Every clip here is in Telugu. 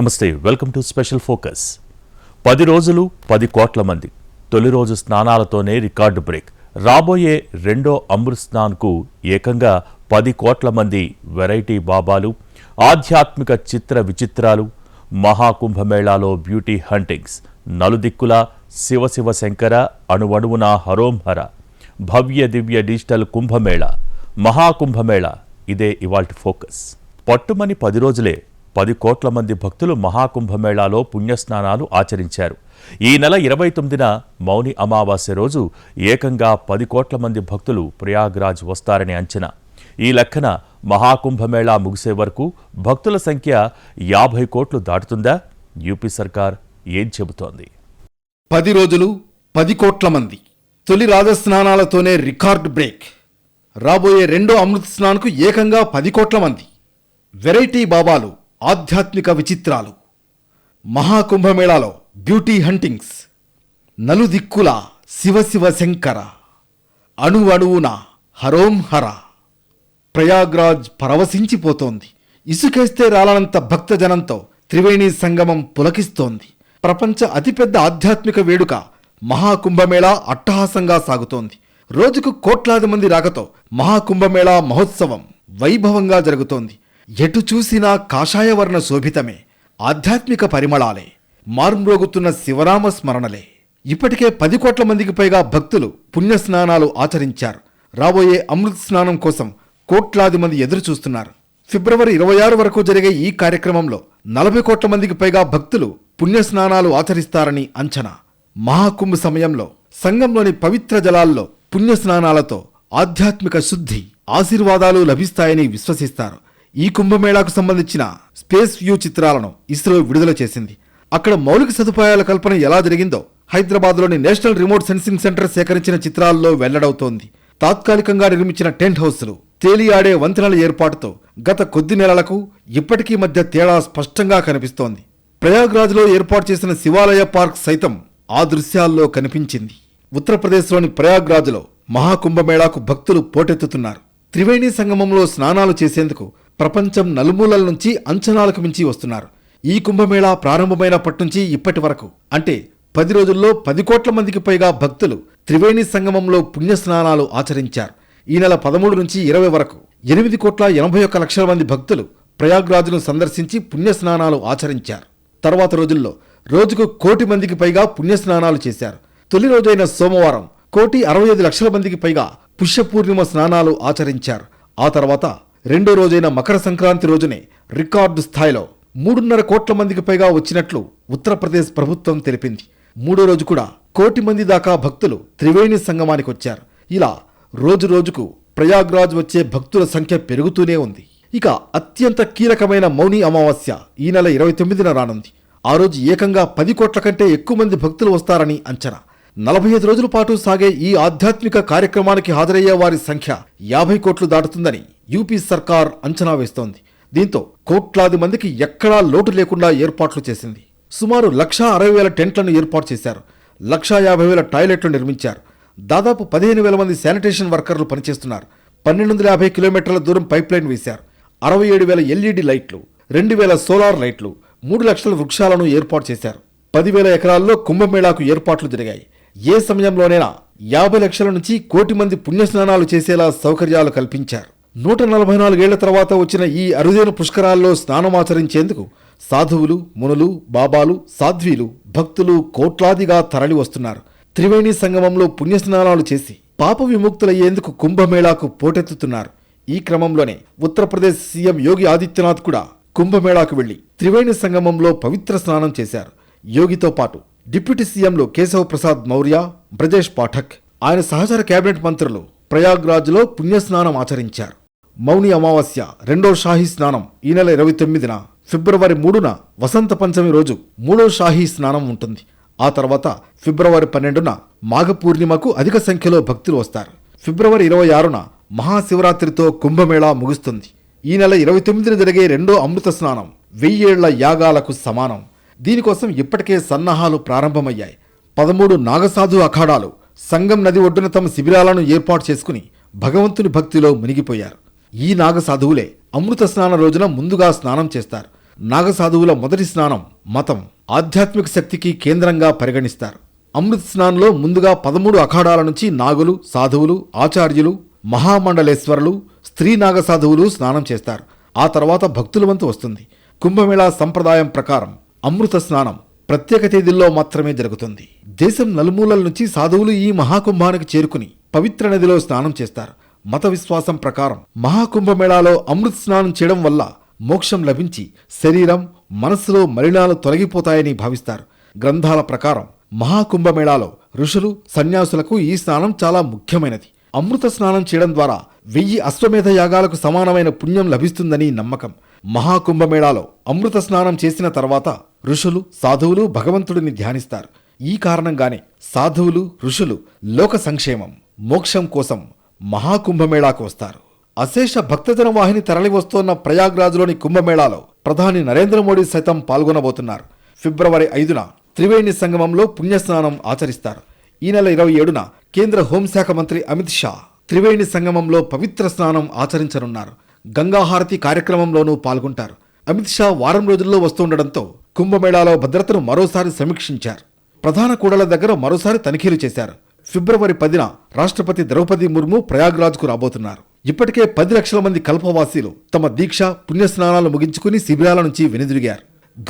నమస్తే వెల్కమ్ టు స్పెషల్ ఫోకస్. పది రోజులు పది కోట్ల మంది. తొలి రోజు స్నానాలతోనే రికార్డు బ్రేక్. రాబోయే రెండో అమృత్ స్నాన్కు ఏకంగా పది కోట్ల మంది వెరైటీ బాబాలు ఆధ్యాత్మిక చిత్ర విచిత్రాలు మహాకుంభమేళాలో బ్యూటీ హంటింగ్స్ నలుదిక్కుల శివ శివ శంకర అణువణువున హరోం హర భవ్య దివ్య డిజిటల్ కుంభమేళ మహాకుంభమేళ. ఇదే ఇవాల్టి ఫోకస్. పట్టుమని పది రోజులే పది కోట్ల మంది భక్తులు మహాకుంభమేళాలో పుణ్యస్నానాలు ఆచరించారు. ఈ నెల ఇరవై తొమ్మిదిన మౌని అమావాస్య రోజు ఏకంగా పది కోట్ల మంది భక్తులు ప్రయాగ్రాజ్ వస్తారని అంచనా. ఈ లెక్కన మహాకుంభమేళా ముగిసే వరకు భక్తుల సంఖ్య యాభై కోట్లు దాటుతుందా? యూపీ సర్కార్ ఏం చెబుతోంది? పది రోజులు పది కోట్ల మంది. తొలి రాజస్నానాలతోనే రికార్డ్ బ్రేక్. రాబోయే రెండో అమృత్ స్నాన్కు ఏకంగా పది కోట్ల మంది. వెరైటీ బాబాలు ఆధ్యాత్మిక విచిత్రాలు. మహాకుంభమేళాలో బ్యూటీ హంటింగ్స్. నలుదిక్కుల శివ శివ శంకర. అణు అణువున హరోం హర. ప్రయాగ్రాజ్ పరవశించిపోతోంది. ఇసుకేస్తే రాలనంత భక్తజనంతో త్రివేణి సంగమం పులకిస్తోంది. ప్రపంచ అతిపెద్ద ఆధ్యాత్మిక వేడుక మహాకుంభమేళా అట్టహాసంగా సాగుతోంది. రోజుకు కోట్లాది మంది రాకతో మహాకుంభమేళా మహోత్సవం వైభవంగా జరుగుతోంది. ఎటు చూసినా కాషాయవర్ణ శోభితమే ఆధ్యాత్మిక పరిమళాలే. మార్మ్రోగుతున్న శివరామ స్మరణలే. ఇప్పటికే పది కోట్ల మందికి పైగా భక్తులు పుణ్యస్నానాలు ఆచరించారు. రాబోయే అమృత్ స్నానం కోసం కోట్లాది మంది ఎదురు చూస్తున్నారు. ఫిబ్రవరి ఇరవై ఆరు వరకు జరిగే ఈ కార్యక్రమంలో నలభై కోట్ల మందికి పైగా భక్తులు పుణ్యస్నానాలు ఆచరిస్తారని అంచనా. మహాకుంభ సమయంలో సంఘంలోని పవిత్ర జలాల్లో పుణ్యస్నానాలతో ఆధ్యాత్మిక శుద్ధి ఆశీర్వాదాలు లభిస్తాయని విశ్వసిస్తారు. ఈ కుంభమేళాకు సంబంధించిన స్పేస్ వ్యూ చిత్రాలను ఇస్రో విడుదల చేసింది. అక్కడ మౌలిక సదుపాయాల కల్పన ఎలా జరిగిందో హైదరాబాద్లోని నేషనల్ రిమోట్ సెన్సింగ్ సెంటర్ సేకరించిన చిత్రాల్లో వెల్లడవుతోంది. తాత్కాలికంగా నిర్మించిన టెంట్ హౌస్లు తేలియాడే వంతెనల ఏర్పాటుతో గత కొద్ది నెలలకు ఇప్పటికీ మధ్య తేడా స్పష్టంగా కనిపిస్తోంది. ప్రయాగ్రాజ్లో ఏర్పాటు చేసిన శివాలయ పార్క్ సైతం ఆ దృశ్యాల్లో కనిపించింది. ఉత్తరప్రదేశ్లోని ప్రయాగ్రాజ్లో మహాకుంభమేళాకు భక్తులు పోటెత్తుతున్నారు. త్రివేణి సంగమంలో స్నానాలు చేసేందుకు ప్రపంచం నలుమూలల నుంచి అంచనాలకు మించి వస్తున్నారు. ఈ కుంభమేళా ప్రారంభమైనప్పటి నుంచి ఇప్పటి వరకు. అంటే పది రోజుల్లో పది కోట్ల మందికి పైగా భక్తులు త్రివేణి సంగమంలో పుణ్యస్నానాలు ఆచరించారు. ఈ నెల పదమూడు నుంచి ఇరవై వరకు ఎనిమిది కోట్ల ఎనభై ఒక్క లక్షల మంది భక్తులు ప్రయాగ్రాజును సందర్శించి పుణ్యస్నానాలు ఆచరించారు. తర్వాత రోజుల్లో రోజుకు కోటి మందికి పైగా పుణ్యస్నానాలు చేశారు. తొలి రోజైన సోమవారం కోటి అరవై ఐదు లక్షల మందికి పైగా పుష్యపూర్ణిమ స్నానాలు ఆచరించారు. ఆ తర్వాత రెండో రోజైన మకర సంక్రాంతి రోజునే రికార్డు స్థాయిలో మూడున్నర కోట్ల మందికి పైగా వచ్చినట్లు ఉత్తరప్రదేశ్ ప్రభుత్వం తెలిపింది. మూడో రోజు కూడా కోటి మంది దాకా భక్తులు త్రివేణి సంగమానికి వచ్చారు. ఇలా రోజు రోజుకు ప్రయాగ్రాజ్ వచ్చే భక్తుల సంఖ్య పెరుగుతూనే ఉంది. ఇక అత్యంత కీలకమైన మౌని అమావాస్య ఈ నెల ఇరవై తొమ్మిదిన రానుంది. ఆ రోజు ఏకంగా పది కోట్ల కంటే ఎక్కువ మంది భక్తులు వస్తారని అంచనా. నలభై ఐదు రోజుల పాటు సాగే ఈ ఆధ్యాత్మిక కార్యక్రమానికి హాజరయ్యే వారి సంఖ్య యాభై కోట్లు దాటుతుందని యూపీ సర్కార్ అంచనా వేస్తోంది. దీంతో కోట్లాది మందికి ఎక్కడా లోటు లేకుండా ఏర్పాట్లు చేసింది. సుమారు లక్షా అరవై వేల టెంట్లను ఏర్పాటు చేశారు. లక్షా యాభై వేల టాయిలెట్లు నిర్మించారు. దాదాపు పదిహేను వేల మంది శానిటేషన్ వర్కర్లు పనిచేస్తున్నారు. పన్నెండు వందల యాభై కిలోమీటర్ల దూరం పైప్ లైన్ వేశారు. అరవై ఏడు వేల ఎల్ఈడి లైట్లు రెండు వేల సోలార్ లైట్లు మూడు లక్షల వృక్షాలను ఏర్పాటు చేశారు. పదివేల ఎకరాల్లో కుంభమేళాకు ఏర్పాట్లు జరిగాయి. ఏ సమయంలోనైనా యాభై లక్షల నుంచి కోటి మంది పుణ్యస్నానాలు చేసేలా సౌకర్యాలు కల్పించారు. నూట నలభై నాలుగేళ్ళ తర్వాత వచ్చిన ఈ అరుదైన పుష్కరాల్లో స్నానమాచరించేందుకు సాధువులు మునులు బాబాలు సాధ్వీలు భక్తులు కోట్లాదిగా తరలి వస్తున్నారు. త్రివేణి సంగమంలో పుణ్యస్నానాలు చేసి పాప విముక్తులయ్యేందుకు కుంభమేళాకు పోటెత్తుతున్నారు. ఈ క్రమంలోనే ఉత్తరప్రదేశ్ సీఎం యోగి ఆదిత్యనాథ్ కూడా కుంభమేళాకు వెళ్ళి త్రివేణి సంగమంలో పవిత్ర స్నానం చేశారు. యోగితో పాటు డిప్యూటీ సీఎంలు కేశవ ప్రసాద్ మౌర్య బ్రజేష్ పాఠక్ ఆయన సహచర కేబినెట్ మంత్రులు ప్రయాగ్రాజ్లో పుణ్యస్నానం ఆచరించారు. మౌని అమావాస్య రెండో షాహీ స్నానం ఈ నెల ఇరవై తొమ్మిదిన ఫిబ్రవరి మూడున వసంత పంచమి రోజు మూడో షాహీ స్నానం ఉంటుంది. ఆ తర్వాత ఫిబ్రవరి పన్నెండున మాఘ పూర్ణిమకు అధిక సంఖ్యలో భక్తులు వస్తారు. ఫిబ్రవరి ఇరవై ఆరున మహాశివరాత్రితో కుంభమేళా ముగుస్తుంది. ఈ నెల ఇరవై తొమ్మిదిన జరిగే రెండో అమృత స్నానం వెయ్యేళ్ళ యాగాలకు సమానం. దీనికోసం ఇప్పటికే సన్నాహాలు ప్రారంభమయ్యాయి. పదమూడు నాగసాధు అఖాడాలు సంగం నది ఒడ్డున తమ శిబిరాలను ఏర్పాటు చేసుకుని భగవంతుని భక్తిలో మునిగిపోయారు. ఈ నాగసాధువులే అమృత స్నాన రోజున ముందుగా స్నానం చేస్తారు. నాగసాధువుల మొదటి స్నానం మతం ఆధ్యాత్మిక శక్తికి కేంద్రంగా పరిగణిస్తారు. అమృత స్నానంలో ముందుగా పదమూడు అఖాడాల నుంచి నాగులు సాధువులు ఆచార్యులు మహామండలేశ్వరులు స్త్రీ నాగసాధువులు స్నానం చేస్తారు. ఆ తర్వాత భక్తుల వంతు వస్తుంది. కుంభమేళా సంప్రదాయం ప్రకారం అమృత స్నానం ప్రత్యేక తేదీల్లో మాత్రమే జరుగుతుంది. దేశం నలుమూలల నుంచి సాధువులు ఈ మహాకుంభానికి చేరుకుని పవిత్ర నదిలో స్నానం చేస్తారు. మత విశ్వాసం ప్రకారం మహాకుంభమేళాలో అమృత స్నానం చేయడం వల్ల మోక్షం లభించి శరీరం మనస్సులో మలినాలు తొలగిపోతాయని భావిస్తారు. గ్రంథాల ప్రకారం మహాకుంభమేళాలో ఋషులు సన్యాసులకు ఈ స్నానం చాలా ముఖ్యమైనది. అమృత స్నానం చేయడం ద్వారా వెయ్యి అశ్వమేధ యాగాలకు సమానమైన పుణ్యం లభిస్తుందని నమ్మకం. మహాకుంభమేళాలో అమృత స్నానం చేసిన తర్వాత ఋషులు సాధువులు భగవంతుడిని ధ్యానిస్తారు. ఈ కారణంగానే సాధువులు ఋషులు లోక సంక్షేమం మోక్షం కోసం మహాకుంభమేళాకు వస్తారు. అశేష భక్తజన వాహిని తరలివస్తోన్న ప్రయాగ్రాజ్లోని కుంభమేళాలో ప్రధాని నరేంద్ర మోడీ సైతం పాల్గొనబోతున్నారు. ఫిబ్రవరి ఐదున త్రివేణి సంగమంలో పుణ్యస్నానం ఆచరిస్తారు. ఈ నెల ఇరవై ఏడున కేంద్ర హోంశాఖ మంత్రి అమిత్ షా త్రివేణి సంగమంలో పవిత్ర స్నానం ఆచరించనున్నారు. గంగాహారతి కార్యక్రమంలోనూ పాల్గొంటారు. అమిత్ షా వారం రోజుల్లో వస్తుండటంతో కుంభమేళాలో భద్రతను మరోసారి సమీక్షించారు. ప్రధాన కూడల దగ్గర మరోసారి తనిఖీలు చేశారు. ఫిబ్రవరి పదిన రాష్ట్రపతి ద్రౌపది ముర్ము ప్రయాగ్రాజ్కు రాబోతున్నారు. ఇప్పటికే పది లక్షల మంది కల్పవాసీలు తమ దీక్ష పుణ్యస్నానాలు ముగించుకుని శిబిరాల నుంచి వెనుదిరిగారు.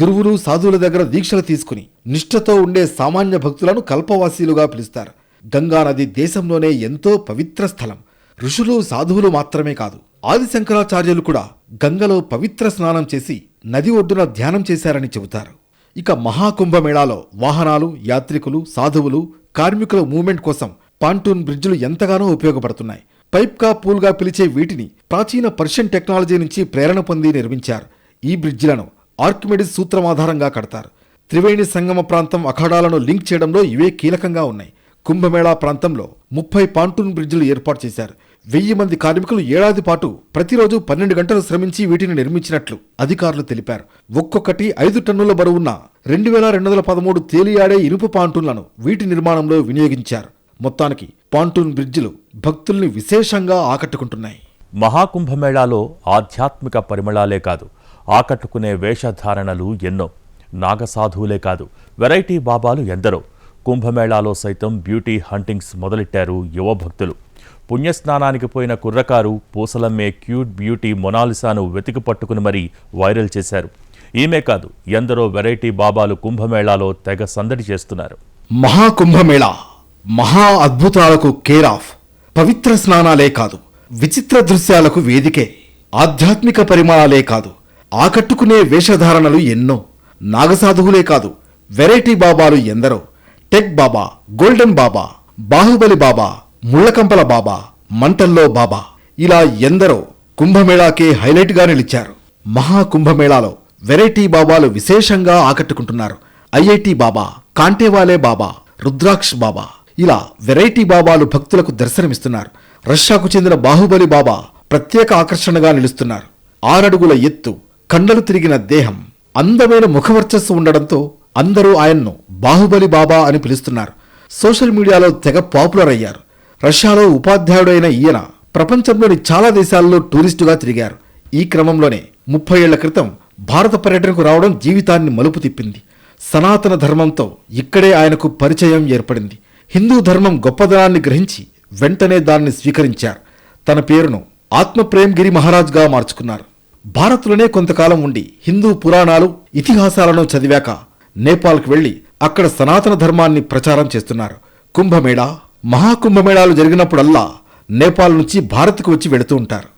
గురువులు సాధువుల దగ్గర దీక్షలు తీసుకుని నిష్ఠతో ఉండే సామాన్య భక్తులను కల్పవాసీలుగా పిలుస్తారు. గంగా నది దేశంలోనే ఎంతో పవిత్ర స్థలం. ఋషులు సాధువులు మాత్రమే కాదు. ఆది శంకరాచార్యులు కూడా గంగలో పవిత్ర స్నానం చేసి నది ఒడ్డున ధ్యానం చేశారని చెబుతారు. ఇక మహాకుంభమేళాలో వాహనాలు యాత్రికులు సాధువులు కార్మికుల మూవ్మెంట్ కోసం పాంటూన్ బ్రిడ్జులు ఎంతగానో ఉపయోగపడుతున్నాయి. పైప్కా పూల్గా పిలిచే వీటిని ప్రాచీన పర్షియన్ టెక్నాలజీ నుంచి ప్రేరణ పొంది నిర్మించారు. ఈ బ్రిడ్జిలను ఆర్కిమెడిస్ సూత్రం ఆధారంగా కడతారు. త్రివేణి సంగమ ప్రాంతం అఖాడాలను లింక్ చేయడంలో ఇవే కీలకంగా ఉన్నాయి. కుంభమేళా ప్రాంతంలో ముప్పై పాంటూన్ బ్రిడ్జిలు ఏర్పాటు చేశారు. వెయ్యి మంది కార్మికులు ఏడాది పాటు ప్రతిరోజు పన్నెండు గంటలు శ్రమించి వీటిని నిర్మించినట్లు అధికారులు తెలిపారు. ఒక్కొక్కటి ఐదు టన్నుల బరువున్న రెండు వేల రెండు వందల పదమూడు తేలియాడే ఇనుప పాంటూన్లను వీటి నిర్మాణంలో వినియోగించారు. మొత్తానికి పాంటూన్ బ్రిడ్జిలు భక్తుల్ని విశేషంగా ఆకట్టుకుంటున్నాయి. మహాకుంభమేళాలో ఆధ్యాత్మిక పరిమళాలే కాదు ఆకట్టుకునే వేషధారణలు ఎన్నో. నాగసాధువులే కాదు వెరైటీ బాబాలు ఎందరో. కుంభమేళాలో సైతం బ్యూటీ హంటింగ్స్ మొదలెట్టారు యువ భక్తులు పుణ్యస్నానానికి పోయిన కుర్రకారు పూసలమ్మే క్యూట్ బ్యూటీ మొనాలిసాను వెతికి పట్టుకుని మరీ వైరల్ చేశారు. ఈమె కాదు ఎందరో వెరైటీ బాబాలు కుంభమేళాలో తెగ సందడి చేస్తున్నారు. మహాకుంభమేళా మహా అద్భుతాలకు కేర్ ఆఫ్ పవిత్ర స్నానాలే కాదు విచిత్ర దృశ్యాలకు వేదికే ఆధ్యాత్మిక పరిమాణాలే కాదు ఆకట్టుకునే వేషధారణలు ఎన్నో నాగసాధువులే కాదు వెరైటీ బాబాలు ఎందరో టెక్ బాబా గోల్డెన్ బాబా బాహుబలి బాబా ముళ్ళకంపల బాబా మంటల్లో బాబా. ఇలా ఎందరో కుంభమేళాకే హైలైట్గా నిలిచారు. మహాకుంభమేళాలో వెరైటీ బాబాలు విశేషంగా ఆకట్టుకుంటున్నారు. ఐఐటి బాబా కాంటేవాలే బాబా రుద్రాక్ష్ బాబా. ఇలా వెరైటీ బాబాలు భక్తులకు దర్శనమిస్తున్నారు. రష్యాకు చెందిన బాహుబలి బాబా ప్రత్యేక ఆకర్షణగా నిలుస్తున్నారు. ఆరడుగుల ఎత్తు కండలు తిరిగిన దేహం అందమైన ముఖవర్చస్సు ఉండడంతో అందరూ ఆయన్ను బాహుబలి బాబా అని పిలుస్తున్నారు. సోషల్ మీడియాలో తెగ పాపులర్ అయ్యారు. రష్యాలో ఉపాధ్యాయుడైన ఈయన ప్రపంచంలోని చాలా దేశాల్లో టూరిస్టుగా తిరిగారు. ఈ క్రమంలోనే ముప్పై ఏళ్ళ క్రితం భారత పర్యటనకు రావడం జీవితాన్ని మలుపు తిప్పింది. సనాతన ధర్మంతో ఇక్కడే ఆయనకు పరిచయం ఏర్పడింది. హిందూ ధర్మం గొప్పదనాన్ని గ్రహించి వెంటనే దాన్ని స్వీకరించారు. తన పేరును ఆత్మప్రేమ్గిరి మహారాజ్గా మార్చుకున్నారు. భారత్లోనే కొంతకాలం ఉండి హిందూ పురాణాలు ఇతిహాసాలను చదివాక నేపాల్కు వెళ్ళి అక్కడ సనాతన ధర్మాన్ని ప్రచారం చేస్తున్నారు. కుంభమేళ మహాకుంభమేళాలు జరిగినప్పుడల్లా నేపాల్ నుంచి భారత్కు వచ్చి వెళుతూ ఉంటారు.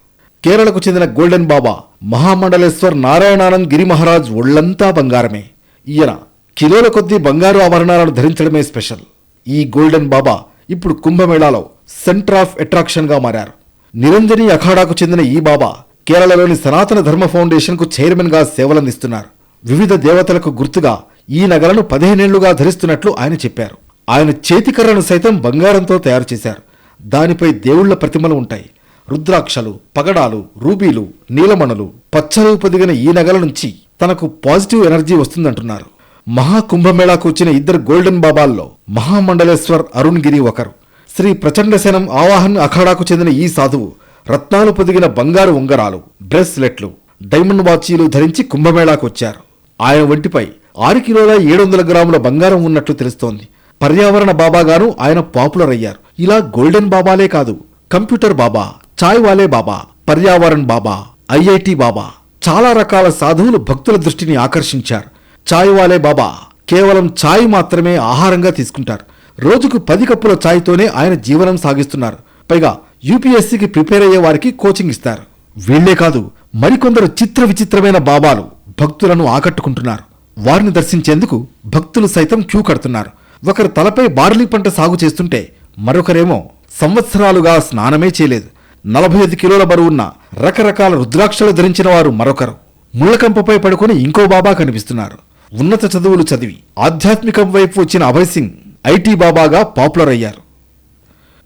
కేరళకు చెందిన గోల్డెన్ బాబా మహామండలేశ్వర్ నారాయణానంద్ గిరి మహారాజ్ ఒళ్ళంతా బంగారమే. ఈయన కిలోల కొద్దీ బంగారు ఆభరణాలను ధరించడమే స్పెషల్. ఈ గోల్డెన్ బాబా ఇప్పుడు కుంభమేళాలో సెంటర్ ఆఫ్ అట్రాక్షన్గా మారారు. నిరంజని అఖాడాకు చెందిన ఈ బాబా కేరళలోని సనాతన ధర్మ ఫౌండేషన్కు చైర్మన్గా చైర్మన్గా సేవలందిస్తున్నారు. వివిధ దేవతలకు గుర్తుగా ఈ నగలను పదిహేనేళ్ళుగా ధరిస్తున్నట్లు ఆయన చెప్పారు. ఆయన చేతికర్రను సైతం బంగారంతో తయారు చేశారు. దానిపై దేవుళ్ళ ప్రతిమలు ఉంటాయి. రుద్రాక్షలు పగడాలు రూబీలు నీలమణులు పచ్చలు పొదిగిన ఈ నగల నుంచి తనకు పాజిటివ్ ఎనర్జీ వస్తుందంటున్నారు. మహాకుంభమేళాకు వచ్చిన ఇద్దరు గోల్డెన్ బాబాల్లో మహామండలేశ్వర్ అరుణ్ గిరి ఒకరు. శ్రీ ప్రచండసేనం ఆవాహన్ అఖాడాకు చెందిన ఈ సాధువు రత్నాలు పొదిగిన బంగారు ఉంగరాలు బ్రెస్లెట్లు డైమండ్ వాచీలు ధరించి కుంభమేళాకు వచ్చారు. ఆయన ఒంటిపై ఆరు కిలోల ఏడు వందల గ్రాముల బంగారం ఉన్నట్లు తెలుస్తోంది. పర్యావరణ బాబాగాను ఆయన పాపులర్ అయ్యారు. ఇలా గోల్డెన్ బాబాలే కాదు కంప్యూటర్ బాబా చాయ్ వాలే బాబా పర్యావరణ్ బాబా ఐఐటి బాబా చాలా రకాల సాధువులు భక్తుల దృష్టిని ఆకర్షించారు. చాయ్ వాలే బాబా కేవలం ఛాయ్ మాత్రమే ఆహారంగా తీసుకుంటారు. రోజుకు పది కప్పుల ఛాయ్తోనే ఆయన జీవనం సాగిస్తున్నారు. పైగా యూపీఎస్సీకి ప్రిపేర్ అయ్యే వారికి కోచింగ్ ఇస్తారు. వీళ్ళే కాదు మరికొందరు చిత్ర విచిత్రమైన బాబాలు భక్తులను ఆకట్టుకుంటున్నారు. వారిని దర్శించేందుకు భక్తులు సైతం క్యూ కడుతున్నారు. ఒకరు తలపై బార్లీ పంట సాగు చేస్తుంటే మరొకరేమో సంవత్సరాలుగా స్నానమే చేయలేదు. నలభై ఐదు కిలోల బరువున్న రకరకాల రుద్రాక్షలు ధరించిన వారు మరొకరు. ముళ్ళకంపపై పడుకొని ఇంకో బాబా కనిపిస్తున్నారు. ఉన్నత చదువులు చదివి ఆధ్యాత్మికం వైపు వచ్చిన అభయ్ సింగ్ ఐటీ బాబాగా పాపులర్ అయ్యారు.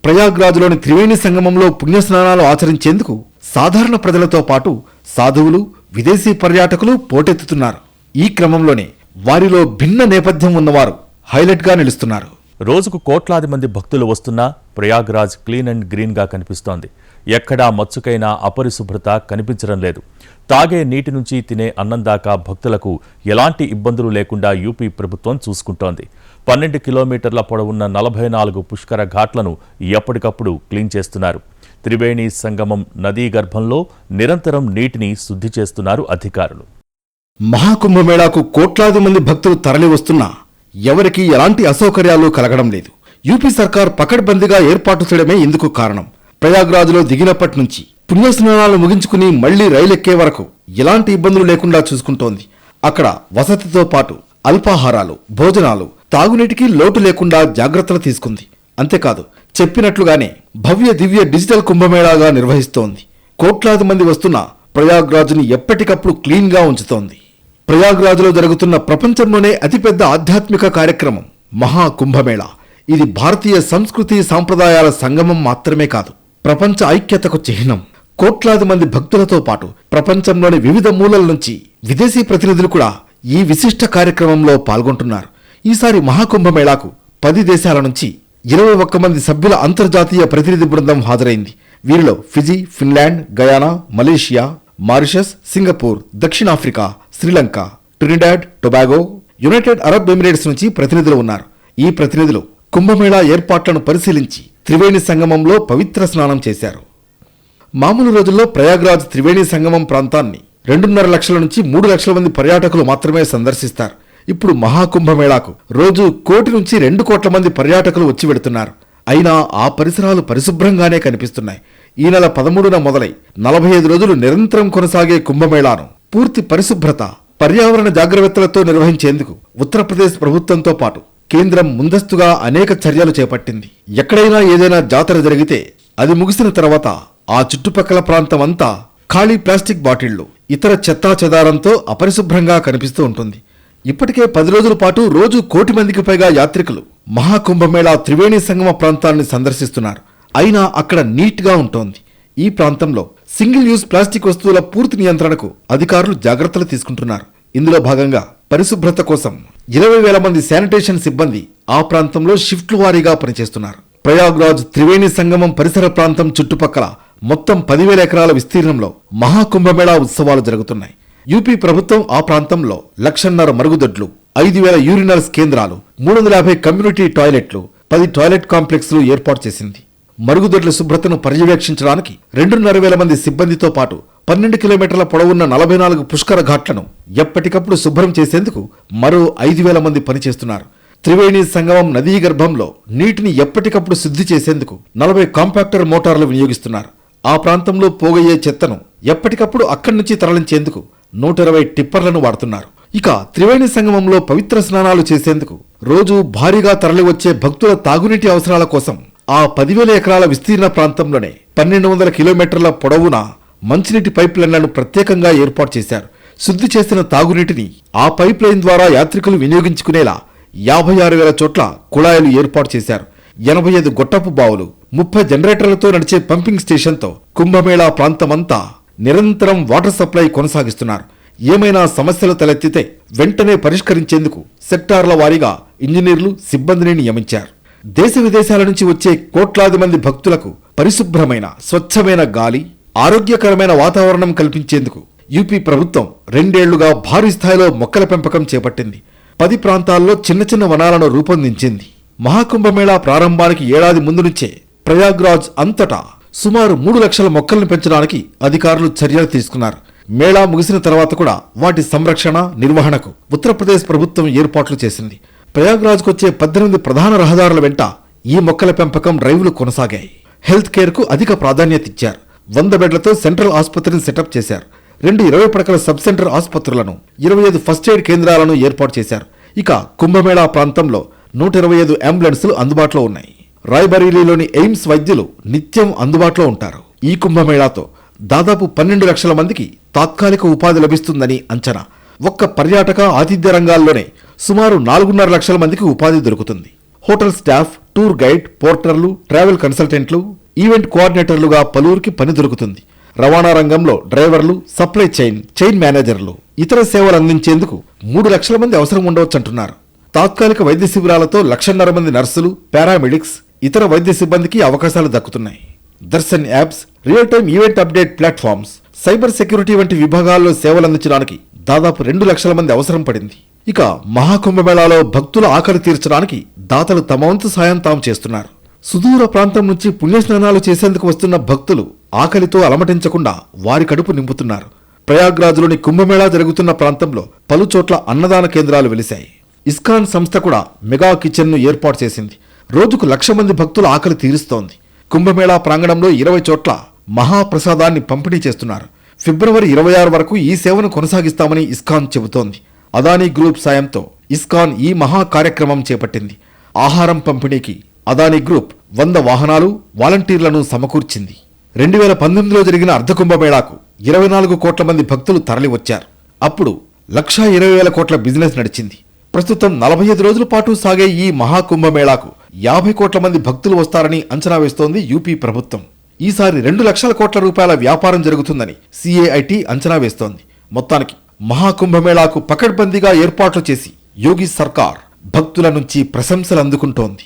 ప్రయాగ్రాజ్లోని త్రివేణి సంగమంలో పుణ్యస్నానాలు ఆచరించేందుకు సాధారణ ప్రజలతో పాటు సాధువులు విదేశీ పర్యాటకులు పోటెత్తుతున్నారు. ఈ క్రమంలోనే వారిలో భిన్న నేపథ్యం ఉన్నవారు హైలైట్గా నిలుస్తున్నారు. రోజుకు కోట్లాది మంది భక్తులు వస్తున్నా ప్రయాగ్రాజ్ క్లీన్ అండ్ గ్రీన్గా కనిపిస్తోంది. ఎక్కడా మచ్చుకైనా అపరిశుభ్రత కనిపించడం లేదు. తాగే నీటి నుంచి తినే అన్నం దాకా భక్తులకు ఎలాంటి ఇబ్బందులు లేకుండా యూపీ ప్రభుత్వం చూసుకుంటోంది. పన్నెండు కిలోమీటర్ల పొడవున్న నలభై నాలుగు పుష్కర ఘాట్లను ఎప్పటికప్పుడు క్లీన్ చేస్తున్నారు. త్రివేణి సంగమం నదీ గర్భంలో నిరంతరం నీటిని శుద్ధి చేస్తున్నారు అధికారులు. మహాకుంభమేళాకు కోట్లాది మంది భక్తులు తరలి వస్తున్నా ఎవరికీ ఎలాంటి అసౌకర్యాలు కలగడం లేదు. యూపీ సర్కార్ పకడ్బందీగా ఏర్పాటు చేయడమే ఇందుకు కారణం. ప్రయాగ్రాజ్లో దిగినప్పటి నుంచి పుణ్యస్నానాలు ముగించుకుని మళ్ళీ రైలెక్కే వరకు ఎలాంటి ఇబ్బందులు లేకుండా చూసుకుంటోంది. అక్కడ వసతితో పాటు అల్పాహారాలు భోజనాలు తాగునీటికి లోటు లేకుండా జాగ్రత్తలు తీసుకుంది. అంతేకాదు చెప్పినట్లుగానే భవ్య దివ్య డిజిటల్ కుంభమేళాగా నిర్వహిస్తోంది. కోట్లాది మంది వస్తున్న ప్రయాగ్రాజ్ని ఎప్పటికప్పుడు క్లీన్గా ఉంచుతోంది. ప్రయాగ్రాజ్లో జరుగుతున్న ప్రపంచంలోనే అతిపెద్ద ఆధ్యాత్మిక కార్యక్రమం మహాకుంభమేళ. ఇది భారతీయ సంస్కృతి సాంప్రదాయాల సంగమం మాత్రమే కాదు ప్రపంచ ఐక్యతకు చిహ్నం. కోట్లాది మంది భక్తులతో పాటు ప్రపంచంలోని వివిధ మూలల నుంచి విదేశీ ప్రతినిధులు కూడా ఈ విశిష్ట కార్యక్రమంలో పాల్గొంటున్నారు. ఈసారి మహాకుంభమేళాకు పది దేశాల నుంచి ఇరవై ఒక్క మంది సభ్యుల అంతర్జాతీయ ప్రతినిధి బృందం హాజరైంది. వీరిలో Fiji Finland Guyana Malaysia Mauritius Singapore దక్షిణాఫ్రికా Sri Lanka Trinidad Tobago United Arab Emirates నుంచి ప్రతినిధులు ఉన్నారు. ఈ ప్రతినిధులు కుంభమేళా ఏర్పాట్లను పరిశీలించి త్రివేణి సంగమంలో పవిత్ర స్నానం చేశారు. మామూలు రోజుల్లో ప్రయాగ్రాజ్ త్రివేణి సంగమం ప్రాంతాన్ని రెండున్నర లక్షల నుంచి మూడు లక్షల మంది పర్యాటకులు మాత్రమే సందర్శిస్తారు. ఇప్పుడు మహాకుంభమేళాకు రోజు కోటి నుంచి రెండు కోట్ల మంది పర్యాటకులు వచ్చి వెడుతున్నారు. అయినా ఆ పరిసరాలు పరిశుభ్రంగానే కనిపిస్తున్నాయి. ఈ నెల పదమూడున మొదలై నలభై ఐదు రోజులు నిరంతరం కొనసాగే కుంభమేళాను పూర్తి పరిశుభ్రత పర్యావరణ జాగ్రత్తలతో నిర్వహించేందుకు ఉత్తరప్రదేశ్ ప్రభుత్వంతో పాటు కేంద్రం ముందస్తుగా అనేక చర్యలు చేపట్టింది. ఎక్కడైనా ఏదైనా జాతర జరిగితే అది ముగిసిన తర్వాత ఆ చుట్టుపక్కల ప్రాంతం అంతా ఖాళీ ప్లాస్టిక్ బాటిళ్ళు ఇతర చెత్తా చెదారంతో అపరిశుభ్రంగా కనిపిస్తూ ఉంటుంది. ఇప్పటికే పది రోజుల పాటు రోజు కోటి మందికి పైగా యాత్రికులు మహాకుంభమేళా త్రివేణి సంగమ ప్రాంతాన్ని సందర్శిస్తున్నారు. అయినా అక్కడ నీట్గా ఉంటోంది. ఈ ప్రాంతంలో సింగిల్ యూజ్ ప్లాస్టిక్ వస్తువుల పూర్తి నియంత్రణకు అధికారులు జాగ్రత్తలు తీసుకుంటున్నారు. ఇందులో భాగంగా పరిశుభ్రత కోసం ఇరవై వేల మంది శానిటేషన్ సిబ్బంది ఆ ప్రాంతంలో షిఫ్ట్లు వారీగా పనిచేస్తున్నారు. ప్రయాగ్రాజ్ త్రివేణి సంగమం పరిసర ప్రాంతం చుట్టుపక్కల మొత్తం పదివేల ఎకరాల విస్తీర్ణంలో మహాకుంభమేళా ఉత్సవాలు జరుగుతున్నాయి. యూపీ ప్రభుత్వం ఆ ప్రాంతంలో లక్షన్నర మరుగుదొడ్లు ఐదు వేల యూరినల్స్ కేంద్రాలు మూడు వందల యాభై కమ్యూనిటీ టాయిలెట్లు పది టాయిలెట్ కాంప్లెక్స్లు ఏర్పాటు చేసింది. మరుగుదొడ్ల శుభ్రతను పర్యవేక్షించడానికి రెండున్నర వేల మంది సిబ్బందితో పాటు పన్నెండు కిలోమీటర్ల పొడవున్న నలభై నాలుగు పుష్కర ఘాట్లను ఎప్పటికప్పుడు శుభ్రం చేసేందుకు మరో ఐదు వేల మంది పనిచేస్తున్నారు. త్రివేణి సంగమం నదీ గర్భంలో నీటిని ఎప్పటికప్పుడు శుద్ధి చేసేందుకు నలభై కాంపాక్టర్ మోటార్లు వినియోగిస్తున్నారు. ఆ ప్రాంతంలో పోగయ్యే చెత్తను ఎప్పటికప్పుడు అక్కడి నుంచి తరలించేందుకు నూట ఇరవై టిప్పర్లను వాడుతున్నారు. ఇక త్రివేణి సంగమంలో పవిత్ర స్నానాలు చేసేందుకు రోజు భారీగా తరలివచ్చే భక్తుల తాగునీటి అవసరాల కోసం ఆ పదివేల ఎకరాల విస్తీర్ణ ప్రాంతంలోనే పన్నెండు వందల కిలోమీటర్ల పొడవున మంచినీటి పైప్ లైన్లను ప్రత్యేకంగా ఏర్పాటు చేశారు. శుద్ధి చేసిన తాగునీటిని ఆ పైప్ లైన్ ద్వారా యాత్రికులు వినియోగించుకునేలా యాభై ఆరు వేల చోట్ల కుళాయిలు ఏర్పాటు చేశారు. ఎనభై ఐదు గొట్టపు బావులు ముప్పై జనరేటర్లతో నడిచే పంపింగ్ స్టేషన్తో కుంభమేళా ప్రాంతమంతా నిరంతరం వాటర్ సప్లై కొనసాగిస్తున్నారు. ఏమైనా సమస్యలు తలెత్తితే వెంటనే పరిష్కరించేందుకు సెక్టార్ల వారీగా ఇంజనీర్లు సిబ్బందిని నియమించారు. దేశ విదేశాల నుంచి వచ్చే కోట్లాది మంది భక్తులకు పరిశుభ్రమైన స్వచ్ఛమైన గాలి ఆరోగ్యకరమైన వాతావరణం కల్పించేందుకు యూపీ ప్రభుత్వం రెండేళ్ళుగా భారీ స్థాయిలో మొక్కల పెంపకం చేపట్టింది. పది ప్రాంతాల్లో చిన్న చిన్న వనాలను రూపొందించింది. మహాకుంభమేళా ప్రారంభానికి ఏడాది ముందు నుంచే ప్రయాగ్రాజ్ అంతటా సుమారు మూడు లక్షల మొక్కలను పెంచడానికి అధికారులు చర్యలు తీసుకున్నారు. మేళా ముగిసిన తర్వాత కూడా వాటి సంరక్షణ నిర్వహణకు ఉత్తరప్రదేశ్ ప్రభుత్వం ఏర్పాట్లు చేసింది. ప్రయాగ్రాజ్కు వచ్చే పద్దెనిమిది ప్రధాన రహదారుల వెంట ఈ మొక్కల పెంపకం డ్రైవ్లు కొనసాగాయి. హెల్త్ కేర్కు అధిక ప్రాధాన్యత ఇచ్చారు. వంద బెడ్లతో సెంట్రల్ ఆసుపత్రిని సెటప్ చేశారు. రెండు ఇరవై పడకల సబ్ సెంటర్ ఆసుపత్రులను ఇరవై ఐదు ఫస్ట్ ఎయిడ్ కేంద్రాలను ఏర్పాటు చేశారు. ఇక కుంభమేళా ప్రాంతంలో నూట ఇరవై ఐదు అంబులెన్సులు అందుబాటులో ఉన్నాయి. రాయ్బరేలీలోని ఎయిమ్స్ వైద్యులు నిత్యం అందుబాటులో ఉంటారు. ఈ కుంభమేళాతో దాదాపు పన్నెండు లక్షల మందికి తాత్కాలిక ఉపాధి లభిస్తుందని అంచనా. ఒక్క పర్యాటక ఆతిథ్య రంగాల్లోనే సుమారు నాలుగున్నర లక్షల మందికి ఉపాధి దొరుకుతుంది. హోటల్ స్టాఫ్ టూర్ గైడ్ పోర్టర్లు ట్రావెల్ కన్సల్టెంట్లు ఈవెంట్ కోఆర్డినేటర్లుగా పలువురికి పని దొరుకుతుంది. రవాణా రంగంలో డ్రైవర్లు సప్లై చైన్ చైన్ మేనేజర్లు ఇతర సేవలు అందించేందుకు మూడు లక్షల మంది అవసరం ఉండవచ్చంటున్నారు. తాత్కాలిక వైద్య శిబిరాలతో లక్షన్నర మంది నర్సులు పారామెడిక్స్ ఇతర వైద్య సిబ్బందికి అవకాశాలు దక్కుతున్నాయి. Darshan apps real time event update platforms cyber security వంటి విభాగాల్లో సేవలు అందించడానికి దాదాపు రెండు లక్షల మంది అవసరం పడింది. ఇక మహాకుంభమేళాలో భక్తుల ఆకలి తీర్చడానికి దాతలు తమ వంతు సాయం తాము చేస్తున్నారు. సుదూర ప్రాంతం నుంచి పుణ్యస్నానాలు చేసేందుకు వస్తున్న భక్తులు ఆకలితో అలమటించకుండా వారి కడుపు నింపుతున్నారు. ప్రయాగ్రాజ్లోని కుంభమేళా జరుగుతున్న ప్రాంతంలో పలుచోట్ల అన్నదాన కేంద్రాలు వెలిశాయి. ఇస్కాన్ సంస్థ కూడా మెగా కిచెన్ను ఏర్పాటు చేసింది. రోజుకు లక్ష మంది భక్తుల ఆకలి తీరుస్తోంది. కుంభమేళా ప్రాంగణంలో ఇరవై చోట్ల మహాప్రసాదాన్ని పంపిణీ చేస్తున్నారు. ఫిబ్రవరి ఇరవై ఆరు వరకు ఈ సేవను కొనసాగిస్తామని ఇస్కాన్ చెబుతోంది. అదానీ గ్రూప్ సాయంతో ఇస్కాన్ ఈ మహా కార్యక్రమం చేపట్టింది. ఆహారం పంపిణీకి అదానీ గ్రూప్ వంద వాహనాలు వాలంటీర్లను సమకూర్చింది. రెండు వేల పంతొమ్మిదిలో జరిగిన అర్ధకుంభమేళాకు ఇరవై నాలుగు కోట్ల మంది భక్తులు తరలివచ్చారు. అప్పుడు లక్షా ఇరవై వేల కోట్ల బిజినెస్ నడిచింది. ప్రస్తుతం నలభై ఐదు రోజుల పాటు సాగే ఈ మహాకుంభమేళాకు యాభై కోట్ల మంది భక్తులు వస్తారని అంచనా వేస్తోంది యూపీ ప్రభుత్వం. ఈసారి రెండు లక్షల కోట్ల రూపాయల వ్యాపారం జరుగుతుందని సిఏఐటి అంచనా వేస్తోంది. మొత్తానికి మహాకుంభమేళాకు పకడ్బందీగా ఏర్పాట్లు చేసి యోగి సర్కార్ భక్తుల నుంచి ప్రశంసలు అందుకుంటోంది.